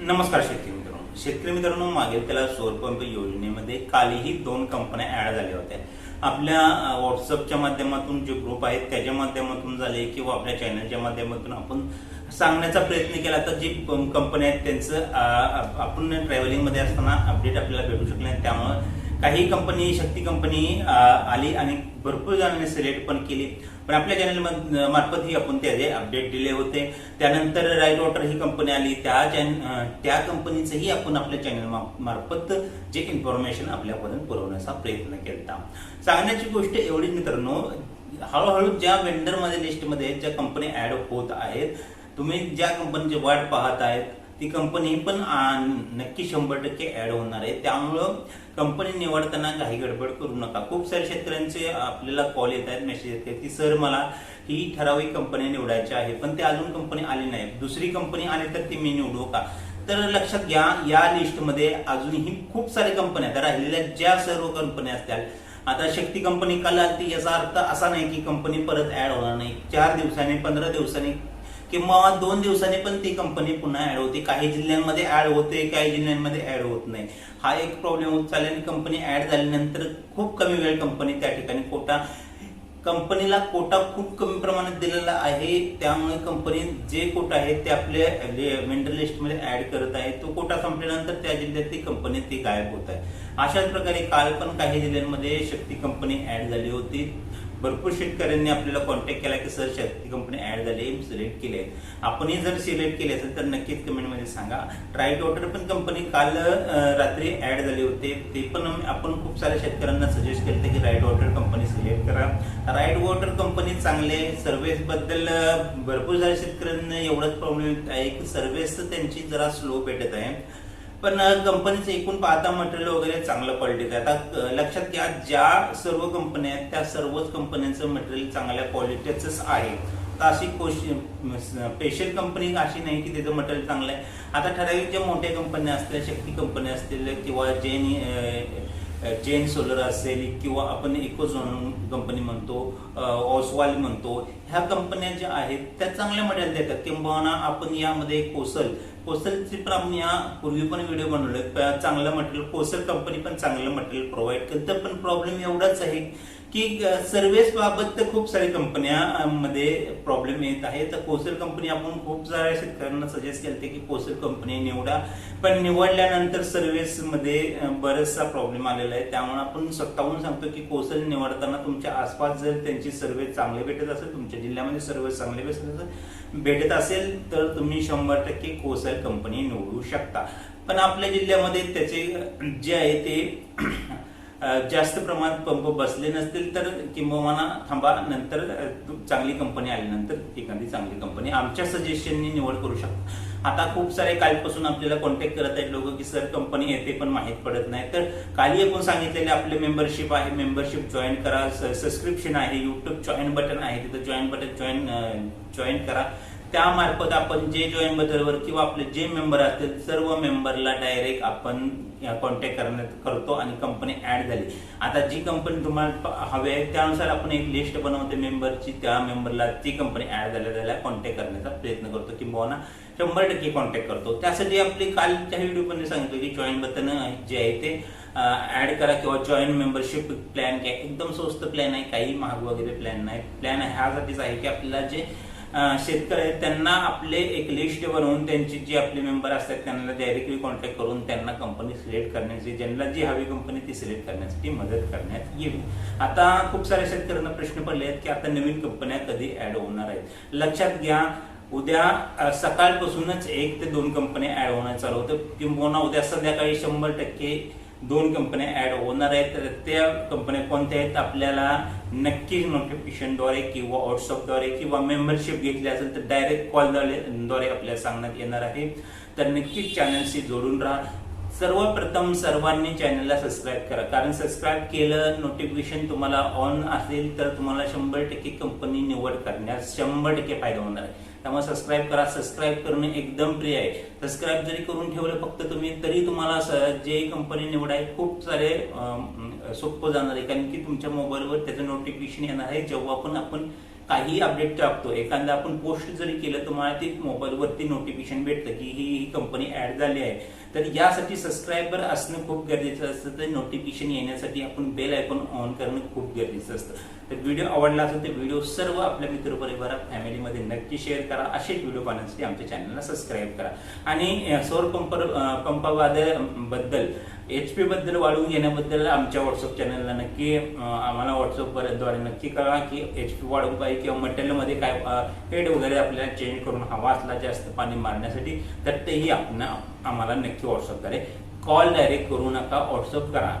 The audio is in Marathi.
नमस्कार शेतकरी मित्रांनो. शेतकरी मित्रांनो मागेल त्याला सौर पंप योजनेमध्ये कालही दोन कंपन्या ऍड झाल्या होत्या. आपल्या व्हॉट्सअपच्या माध्यमातून जे ग्रुप आहेत त्याच्या माध्यमातून झाले किंवा आपल्या चॅनलच्या माध्यमातून आपण सांगण्याचा प्रयत्न केला तर जी कंपन्या आहेत त्यांचं आपण ट्रॅव्हलिंगमध्ये असताना अपडेट आपल्याला भेटू शकले त्यामुळे त्यामुळं काही कंपनी शक्ती कंपनी आली आणि भरपूर जणांनी सिलेक्ट पण केली. पण आपल्या चॅनल मार्फत ही आपण त्याचे अपडेट दिले होते. त्यानंतर राईल वॉटर ही कंपनी आली. त्या चॅन त्या कंपनीचंही आपण आपल्या चॅनल मार्फत जे इन्फॉर्मेशन आपल्यापर्यंत पुरवण्याचा प्रयत्न केला सांगण्याची गोष्ट एवढी मित्रांनो हळूहळू ज्या वेंडरमध्ये लिस्टमध्ये ज्या कंपनी ऍड होत आहेत तुम्ही ज्या कंपनीची वाट पाहत आहेत ती कंपनी पण नक्की शंभर टक्के ऍड होणार आहे. त्यामुळं कंपनी निवडताना काही गडबड करू नका. खूप सारे शेतकऱ्यांचे आपल्याला कॉल येत आहेत मेसेज येत आहेत की सर मला ही ठराविक कंपनी निवडायची आहे पण ते अजून कंपनी आली नाही. दुसरी कंपनी आली तर ती मी निवडू का? तर लक्षात घ्या या लिस्टमध्ये अजूनही खूप सारे कंपन्या आहेत. राहिलेल्या ज्या सर्व कंपन्या असतील आता शक्ती कंपनी काल आली याचा अर्थ असा नाही की कंपनी परत ऍड होणार नाही. चार दिवसांनी पंधरा दिवसांनी किंवा दोन दिवसांनी पण ती कंपनी पुन्हा ऍड होते. काही जिल्ह्यांमध्ये ऍड होते काही जिल्ह्यांमध्ये ऍड होत नाही. हा एक प्रॉब्लेम होत चालला आणि कंपनी ऍड झाल्यानंतर खूप कमी वेळ कंपनी त्या ठिकाणी कोटा कंपनीला कोटा खूप कमी प्रमाणात दिलेला आहे. त्यामुळे कंपनी जे कोटा आहे ते आपल्या वेंडर लिस्टमध्ये ऍड करत आहे. तो कोटा संपल्यानंतर त्या जिल्ह्यात ती कंपनी ती गायब होत आहे. अशाच प्रकारे काल पण काही जिल्ह्यांमध्ये शक्ती कंपनी ऍड झाली होती. भरपूर शेतकऱ्यांनी आपल्याला कॉन्टॅक्ट केला की सर शक्ती कंपनी ऍड झाली सिलेक्ट केली आहे. आपणही जर सिलेक्ट केले असेल तर नक्कीच कमेंटमध्ये सांगा. ट्राईट वॉटर पण कंपनी काल रात्री ऍड झाली होती. ते पण आपण खूप साऱ्या शेतकऱ्यांना सजेस्ट करते की राईट वॉटर कंपनी सिलेक्ट करा. राईट वॉटर कंपनी चांगले सर्व्हिसबद्दल भरपूर साऱ्या शेतकऱ्यांना एवढाच प्रॉब्लेम आहे. की सर्व्हिस त्यांची जरा स्लो भेटत आहे. पण कंपनीचं एकूण पाहता मटेरियल वगैरे चांगलं क्वालिटीचं आहे. आता लक्षात घ्या ज्या सर्व कंपन्या आहेत त्या सर्वच कंपन्यांचं मटेरियल चांगल्या क्वालिटीचंच आहे. तर अशी स्पेशल कंपनी अशी नाही की त्याचं मटेरियल चांगलं आहे. आता ठराविक ज्या मोठ्या कंपन्या असतील शक्ती कंपन्या असतील किंवा जेन जेन सोलर असेल किंवा आपण इकोझोन कंपनी म्हणतो ऑसवाल म्हणतो ह्या कंपन्या ज्या आहेत त्या चांगल्या मटेरियल देतात. किंबहुना आपण यामध्ये कोसल कोसलची पण आपण या पूर्वी पण व्हिडिओ बनवले. चांगलं मटेरियल कोसल कंपनी पण चांगलं मटेरियल प्रोव्हाइड करते पण प्रॉब्लेम एवढाच आहे की सर्व्हिस बाबत तर खूप साऱ्या कंपन्या मध्ये प्रॉब्लेम येत आहे. तर कोसल कंपनी आपण खूप साऱ्या शेतकऱ्यांना सजेस्ट केले की कोसल कंपनी निवडा. पण निवडल्यानंतर सर्व्हिसमध्ये बराचसा प्रॉब्लेम आलेला आहे. त्यामुळे आपण स्वतःहून सांगतो की कोसल निवडताना तुमच्या आसपास जर त्यांची सर्व्हिस चांगली भेटत असेल तुमच्या जिल्ह्यामध्ये सर्व्हिस चांगली भेटत असेल भेटत असेल तर तुम्ही शंभर टक्के कोसल कंपनी निवडू शकता. पण आपल्या जिल्ह्यामध्ये त्याचे जे आहे ते जास्त प्रमाणात पंप बसले नसतील तर किंबहुना थांबा नंतर चांगली कंपनी आल्यानंतर एखादी चांगली कंपनी आमच्या सजेशननी निवड करू शकतो. आता खूप सारे कालपासून आपल्याला कॉन्टॅक्ट करत आहेत लोक की सर कंपनी येते पण माहीत पडत नाही. तर काली आपण सांगितलेले आपले मेंबरशिप आहे मेंबरशिप जॉईन करा. सबस्क्रिप्शन आहे युट्यूब जॉईन बटन आहे. तिथं जॉईन बटन जॉईन जॉईन करा. त्यामार्फत आपण जे जॉईन बदलवर किंवा आपले जे मेंबर असतील सर्व मेंबरला डायरेक्ट आपण कॉन्टॅक्ट करण्यात करतो आणि कंपनी ऍड झाली. आता जी कंपनी तुम्हाला हवी आहे त्यानुसार आपण एक लिस्ट बनवते मेंबरची त्या मेंबरला ती कंपनी ऍड झाल्या त्याला कॉन्टॅक्ट करण्याचा प्रयत्न करतो. किंवा शंभर टक्के कॉन्टॅक्ट करतो. त्यासाठी आपली कालच्या व्हिडिओ पण सांगितलं की जॉईन बटन जे आहे ते ऍड करा किंवा जॉईन मेंबरशिप प्लॅन काय एकदम स्वस्त प्लॅन आहे काही महाग वगैरे प्लॅन नाही. प्लॅन ह्यासाठीच आहे की आपल्याला जे शेतकरी आहेत त्यांना आपले एक लिस्ट बनवून त्यांची जी आपले मेंबर असतात त्यांना डायरेक्टली कॉन्टॅक्ट करून त्यांना कंपनी सिलेक्ट करण्याची ज्यांना जी हवी कंपनी ती सिलेक्ट करण्यासाठी मदत करण्यात येईल. आता खूप साऱ्या शेतकऱ्यांना प्रश्न पडले आहेत की आता नवीन कंपन्या कधी ऍड होणार आहेत? लक्षात घ्या उद्या सकाळपासूनच एक ते दोन कंपन्या ऍड होणं चालू होतं. किंबहुना उद्या संध्याकाळी शंभर टक्के दोन कंपन्या ऍड होणार आहेत. तर त्या कंपन्या कोणत्या आहेत? आपल्याला नक्कीच नोटिफिकेशनद्वारे किंवा व्हॉट्सअपद्वारे किंवा मेंबरशिप घेतली असेल तर डायरेक्ट कॉलद्वारे आपल्याला सांगण्यात येणार आहे. तर नक्कीच चॅनलशी जोडून राहा. सर्वप्रथम सर्वांनी चॅनलला सबस्क्राईब करा. कारण सबस्क्राईब केलं नोटिफिकेशन तुम्हाला ऑन असेल तर तुम्हाला शंभर टक्के कंपनी निवड करण्यास शंभर टक्के फायदा होणार आहे. त्यामुळे सबस्क्राईब करा. सबस्क्राईब करणं एकदम प्रिय आहे. सबस्क्राईब जरी करून ठेवलं फक्त तुम्ही तरी तुम्हाला जे कंपनी निवड आहे खूप सारे सोपं जाणार आहे. कारण की तुमच्या मोबाईलवर त्याचं नोटिफिकेशन येणार आहे. जेव्हा पण आपण काही अपडेट टाकतो एखादा आपण पोस्ट जरी केलं तुम्हाला ते मोबाईलवरती नोटिफिकेशन भेटतं की ही ही कंपनी ऍड झाली आहे. तर यासाठी सबस्क्रायबर असणं खूप गरजेचं असतं. तर नोटिफिकेशन येण्यासाठी आपण बेल आयकॉन ऑन करणं खूप गरजेचं असतं. तर व्हिडिओ आवडला असेल तर व्हिडिओ सर्व आपल्या मित्रपरिवारा फॅमिलीमध्ये नक्की शेअर करा. असेच व्हिडिओ पाहण्यासाठी आमच्या चॅनलला सबस्क्राईब करा. आणि सौर पंप पंपाबद्दल बद्दल एच पी बद्दल वाढवून घेण्याबद्दल आमच्या व्हॉट्सअप चॅनलला नक्की आम्हाला व्हॉट्सअपद्वारे नक्की कळवा की एच पी वाढवून पाहिजे किंवा मटेरियलमध्ये काय हेड वगैरे आपल्याला चेंज करून हवा असला जास्त पाणी मारण्यासाठी तर तेही आपण आम्हाला नक्की व्हॉट्सअपद्वारे कॉल डायरेक्ट करू नका व्हॉट्सअप करा.